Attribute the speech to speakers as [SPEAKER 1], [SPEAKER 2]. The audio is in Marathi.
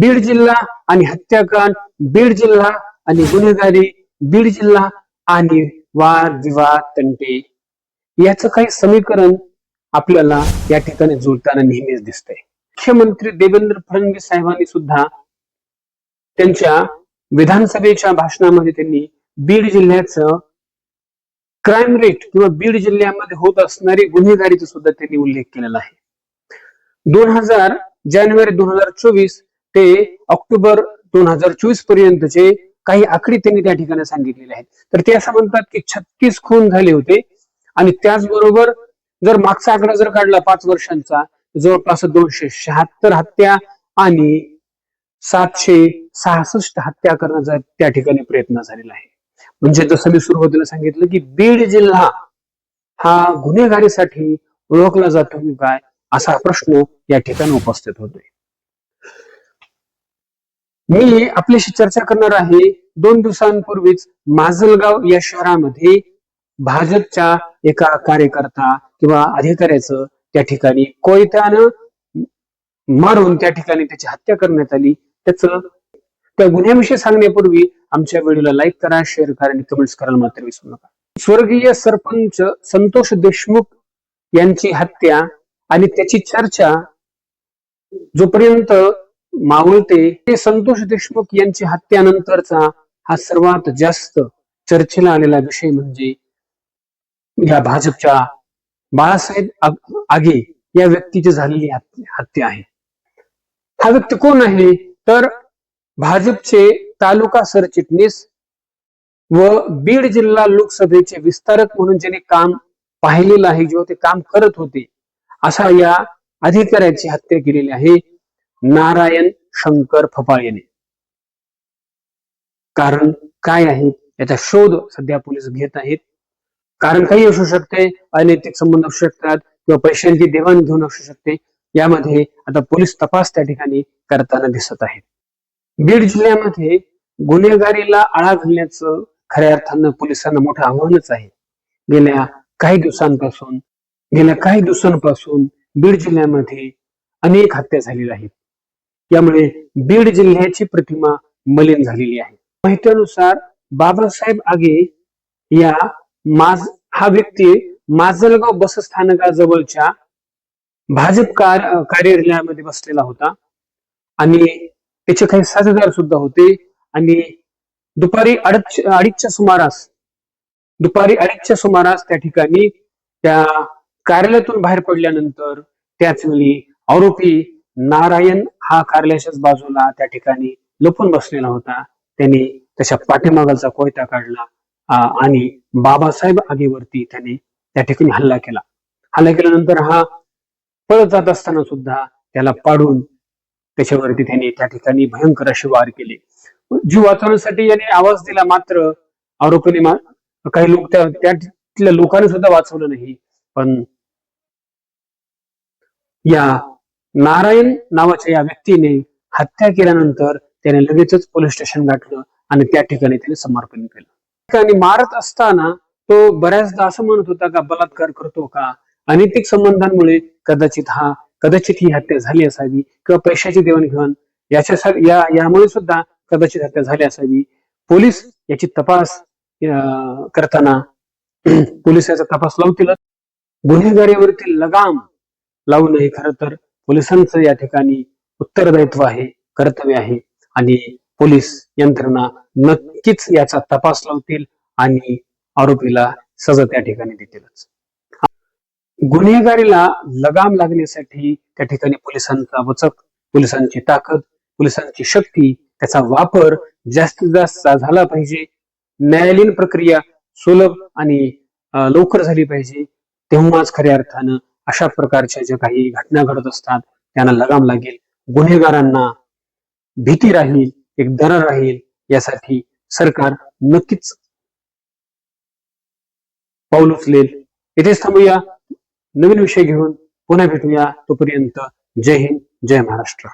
[SPEAKER 1] बीड जिल्हा आणि हत्याकांड बीड जिल्हा आणि गुन्हेगारी बीड जिल्हा आणि वाद विवाद तंटे. याचं काही समीकरण आपल्याला या ठिकाणी जुळताना नेहमीच दिसतंय. मुख्यमंत्री देवेंद्र फडणवीस साहेबांनी सुद्धा त्यांच्या विधानसभेच्या भाषणामध्ये त्यांनी बीड जिल्ह्याचं क्राईम रेट किंवा बीड जिल्ह्यामध्ये होत असणारी गुन्हेगारीचा सुद्धा त्यांनी उल्लेख केलेला आहे. दोन हजार जानेवारी दोन हजार चोवीस ते ऑक्टोबर दोन हजार चोवीस पर्यंतचे काही आकडे त्यांनी त्या ठिकाणी सांगितलेले आहेत. तर ते असं म्हणतात की छत्तीस खून झाले होते आणि त्याचबरोबर जर मागचा आकडा जर काढला पाच वर्षांचा जवळपास दोनशे शहात्तर हत्या आणि सातशे सहासष्ट हत्या करण्याचा त्या ठिकाणी प्रयत्न झालेला आहे. म्हणजे जसं मी सुरुवातीला सांगितलं की बीड जिल्हा हा गुन्हेगारीसाठी ओळखला जातो की काय असा प्रश्न या ठिकाणी उपस्थित होतोय. मी आपल्याशी चर्चा करणार आहे दोन दिवसांपूर्वीच माजलगाव या शहरामध्ये भाजपच्या एका कार्यकर्ता किंवा अधिकाऱ्याचं त्या ठिकाणी कोयत्यानं मारून त्या ठिकाणी त्याची हत्या करण्यात आली. त्याचं त्या गुन्ह्याविषयी सांगण्यापूर्वी आमच्या व्हिडिओला लाईक करा शेअर करा आणि कमेंट्स करायला मात्र विसरू नका. स्वर्गीय सरपंच संतोष देशमुख यांची हत्या आणि त्याची चर्चा जोपर्यंत मावळते. ते संतोष देशमुख यांची हत्यानंतरचा हा सर्वात जास्त चर्चेला आलेला विषय म्हणजे या भाजपच्या बाळासाहेब आगे या व्यक्तीची झालेली हत्या आहे. हा व्यक्ती कोण आहे? तर भाजपचे तालुका सरचिटणीस व बीड जिल्हा लोकसभेचे विस्तारक म्हणून ज्यांनी काम पाहिलेलं आहे जेव्हा ते काम करत होते अशा या अधिकाऱ्याची हत्या केलेली आहे. नारायण शंकर फपाळ कारण काय आहे? याचा शोध सध्या पोलीस घेत आहेत. कारण काही असू शकते अनैतिक संबंध असू शकतात किंवा पैशांची देवाणघेवाण असू शकते. यामध्ये आता पोलीस तपास त्या ठिकाणी करताना दिसत आहेत. बीड जिल्ह्यामध्ये गुन्हेगारीला आळा घालण्याचं खऱ्या अर्थानं पोलिसांना मोठं आव्हानच आहे. गेल्या काही दिवसांपासून गेल्या काही दिवसांपासून बीड जिल्ह्यामध्ये अनेक हत्या झालेल्या आहेत. यामुळे बीड जिल्ह्याची प्रतिमा मलिन झालेली आहे. माहितीनुसार बाबासाहेब आगे या माज हा व्यक्ती माजलगाव बसस्थानकाजवळच्या भाजप कार कार्यालयामध्ये बसलेला होता आणि त्याचे काही साथीदार सुद्धा होते आणि दुपारी अडीच अडीचच्या सुमारास दुपारी अडीचच्या सुमारास त्या ठिकाणी त्या कार्यालयातून बाहेर पडल्यानंतर त्याच वेळी आरोपी नारायण हा कार्यालयाच्याच बाजूला त्या ठिकाणी लपून बसलेला होता. त्यांनी त्याच्या पाठीमागाचा कोयता काढला आणि बाबासाहेब आगेवरती त्याने त्या ठिकाणी हल्ला केला. हल्ला केल्यानंतर हा पळत जात असताना सुद्धा त्याला पाडून त्याच्यावरती त्यांनी त्या ठिकाणी भयंकर अशी वार केले. जीव वाचवण्यासाठी याने आवाज दिला मात्र आरोपीने मा- काही लोक त्या त्या तिथल्या लोकांनी सुद्धा वाचवलं नाही. पण या नारायण नावाच्या या व्यक्तीने हत्या केल्यानंतर त्याने लगेचच पोलीस स्टेशन गाठलं आणि त्या ठिकाणी त्याने समर्पण केलं. ठिकाणी मारत असताना तो बऱ्याचदा असं म्हणत होता का बलात्कार करतो का? अनैतिक संबंधांमुळे कदाचित हा कदाचित ही हत्या झाली असावी किंवा पैशाची देवाणघेवाण याच्या या यामुळे सुद्धा कदाचित हत्या झाली असावी. पोलीस याची तपास अं, करताना पोलीस याचा तपास लावतीलच. गुन्हेगारीवरती लगाम लावणं हे खरं तर पोलिसांचं या ठिकाणी उत्तरदायित्व आहे कर्तव्य आहे आणि पोलीस यंत्रणा नक्कीच याचा तपास लावतील आणि आरोपीला सजा त्या ठिकाणी देतीलच. गुन्हेगारीला लगाम लागण्यासाठी त्या ठिकाणी पोलिसांचा वचक पोलिसांची ताकद पोलिसांची शक्ती त्याचा वापर जास्तीत जास्त झाला पाहिजे. न्यायालयीन प्रक्रिया सुलभ आणि लवकर झाली पाहिजे. तेव्हाच खऱ्या अर्थानं अशा प्रकारच्या ज्या काही घटना घडत असतात त्यांना लगाम लागेल. गुन्हेगारांना भीती राहील एक दर राहील यासाठी सरकार नक्कीच पाऊल उचलेल. इथेच थांबूया. नवीन विषय घेऊन पुन्हा भेटूया तोपर्यंत. जय हिंद जय महाराष्ट्र.